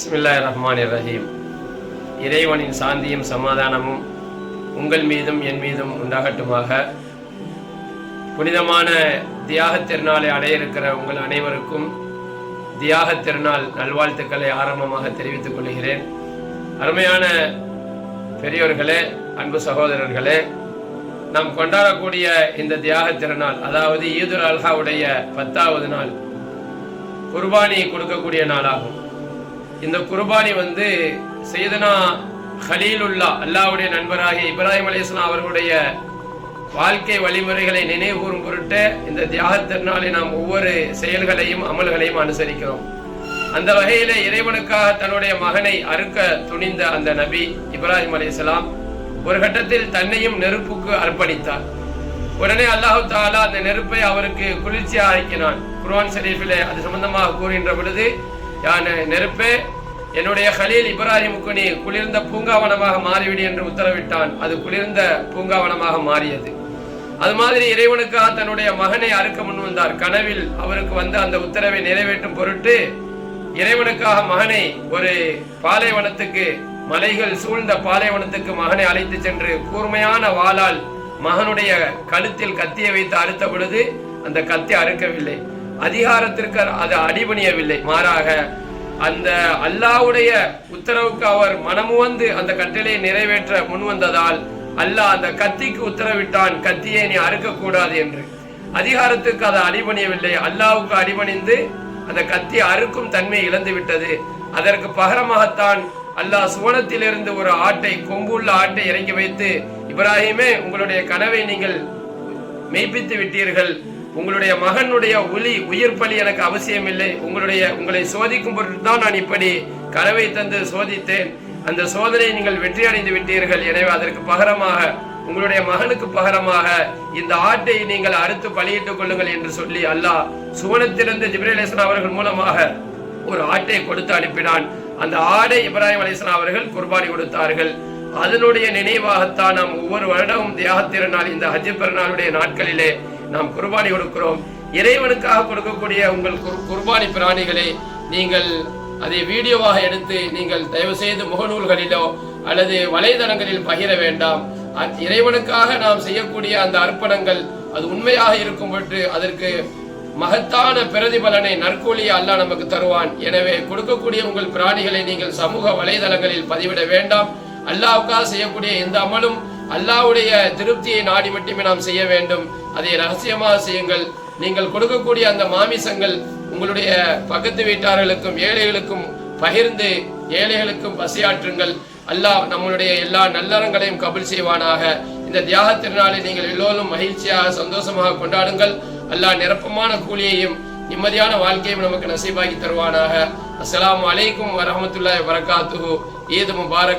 பிஸ்மில்லா ரஹ்மான் ரஹீம் இறைவனின் சாந்தியும் சமாதானமும் உங்கள் மீதும் என் மீதும் உண்டாகட்டுமாக. புனிதமான தியாகத் திருநாளை அடைய இருக்கிற உங்கள் அனைவருக்கும் தியாகத் திருநாள் நல்வாழ்த்துக்களை ஆரம்பமாக தெரிவித்துக் கொள்கிறேன். அருமையான பெரியோர்களே அன்பு சகோதரர்களே நாம் கொண்டாடக்கூடிய இந்த தியாகத் திருநாள் அதாவது ஈதுல் அல்ஹாவுடைய பத்தாவது நாள் குர்பானி கொடுக்கக்கூடிய நாளாகும். இந்த குர்பானி வந்து செய்தனா ஹலீலுல்லா அல்லாவுடைய நண்பராகிய இப்ராஹிம் அலிஸ்லாம் அவர்களுடைய வாழ்க்கை வழிமுறைகளை நினைவுகூறும் பொருட்டு இந்த தியாக திருநாளை நாம் ஒவ்வொரு செயல்களையும் அமல்களையும் அனுசரிக்கிறோம். அந்த வகையில இறைவனுக்காக தன்னுடைய மகனை அறுக்க துணிந்த அந்த நபி இப்ராஹிம் அலிஸ்லாம் ஒரு கட்டத்தில் தன்னையும் நெருப்புக்கு அர்ப்பணித்தார். உடனே அல்லாஹு தாலா அந்த நெருப்பை அவருக்கு குளிர்ச்சியா ஆக்கினான் குர்ஆன் ஷரீஃபிலே அது சம்பந்தமாக கூறுகின்ற பொழுது யான் நெருப்பே என்னுடைய ஹலீல் இப்ராஹிமுக்கு நீ குளிர்ந்த பூங்காவனமாக மாறிவிடு என்று உத்தரவிட்டான். அது குளிர்ந்த பூங்காவனமாக மாறியது. அது மாதிரி இறைவனுக்காக தன்னுடைய மகனை அறுக்க முன் வந்தார். கனவில் அவருக்கு வந்து அந்த உத்தரவை நிறைவேற்றும் பொருட்டு இறைவனுக்காக மகனை ஒரு பாலைவனத்துக்கு மலைகள் சூழ்ந்த பாலைவனத்துக்கு மகனை அழைத்து சென்று கூர்மையான வாளால் மகனுடைய கழுத்தில் கத்தியை வைத்து அறுத்த பொழுது அந்த கத்தி அறுக்கவில்லை. அதிகாரத்திற்கு அது அடிபணியவில்லை. மாறாக அந்த அல்லாவுடைய உத்தரவுக்கு அவர் மனமு வந்து அந்த கட்டளையை நிறைவேற்ற முன் வந்ததால் அல்லாஹ் அந்த கத்திக்கு உத்தரவிட்டான் கத்தியை நீ அறுக்கக்கூடாது என்று. அதிகாரத்துக்கு அதை அடிபணியவில்லை. அல்லாவுக்கு அடிபணிந்து அந்த கத்தி அறுக்கும் தன்மை இழந்து விட்டது அதற்கு பகரமாகத்தான் அல்லாஹ் சுவனத்திலிருந்து ஒரு ஆட்டை கொம்புள்ள ஆட்டை இறங்கி வைத்து இப்ராஹிமே உங்களுடைய கனவை நீங்கள் மெய்ப்பித்து விட்டீர்கள். உங்களுடைய மகனுடைய ஒளி உயிர் பலி எனக்கு அவசியம் இல்லை உங்களுடைய உங்களை சோதிக்கும் பொருட்டு தான் நான் இப்படி கனவை தந்து சோதித்தேன். அந்த சோதனையை நீங்கள் வெற்றி அடைந்து விட்டீர்கள். எனவே அதற்கு பகரமாக உங்களுடைய மகனுக்கு பகரமாக இந்த ஆட்டை நீங்கள் அறுத்து பலியிட்டுக் கொள்ளுங்கள் என்று சொல்லி அல்லாஹ் சுவனத்திலிருந்து ஜிப்ரேலேசன் அவர்கள் மூலமாக ஒரு ஆட்டை கொடுத்து அனுப்பினான். அந்த ஆடை இப்ராஹிம் அலிஸ்லாம் அவர்கள் குர்பானி கொடுத்தார்கள். அதனுடைய நினைவாகத்தான் நாம் ஒவ்வொரு வருடமும் தியாக திருநாள் இந்த ஹஜ் பெருநாளுடைய நாட்களிலே நாம் குர்பானி கொடுக்கிறோம். இறைவனுக்காக கொடுக்கக்கூடிய உங்கள் குர்பானி பிராணிகளை நீங்கள் அதை வீடியோவாக எடுத்து நீங்கள் தயவு செய்து முகநூல்களிலோ அல்லது வலைதளங்களில் பகிர வேண்டாம். அ- இறைவனுக்காக நாம் செய்யக்கூடிய அந்த அர்ப்பணங்கள் அது உண்மையாக இருக்கும் பொழுது அதற்கு மகத்தான பிரதிபலனை நற்கூலியை அல்லாஹ் நமக்கு தருவான். எனவே கொடுக்கக்கூடிய உங்கள் பிராணிகளை நீங்கள் சமூக வலைதளங்களில் பதிவிட வேண்டாம். அல்லாவுக்காக செய்யக்கூடிய எந்த அமலும் அல்லாவுடைய திருப்தியை நாடி மட்டுமே நாம் செய்ய வேண்டும். அதை ரகசியமாக செய்யுங்கள். நீங்கள் கொடுக்கக்கூடிய அந்த மாமிசங்கள் உங்களுடைய பக்கத்து வீட்டார்களுக்கும் ஏழைகளுக்கும் பகிர்ந்து ஏழைகளுக்கும் பசியாற்றுங்கள். அல்லாஹ் நம்மளுடைய எல்லா நல்லறங்களையும் கபில் செய்வானாக. இந்த தியாக திருநாளை நீங்கள் எல்லோரும் மகிழ்ச்சியாக சந்தோஷமாக கொண்டாடுங்கள். அல்லாஹ் நிரப்பமான கூலியையும் நிம்மதியான வாழ்க்கையும் நமக்கு நசீபாகி தருவானாக. அஸ்லாம் அலைக்கும் வரஹ்மத்துல்லாஹி வரகாத்துஹு ஈத் முபாரக்.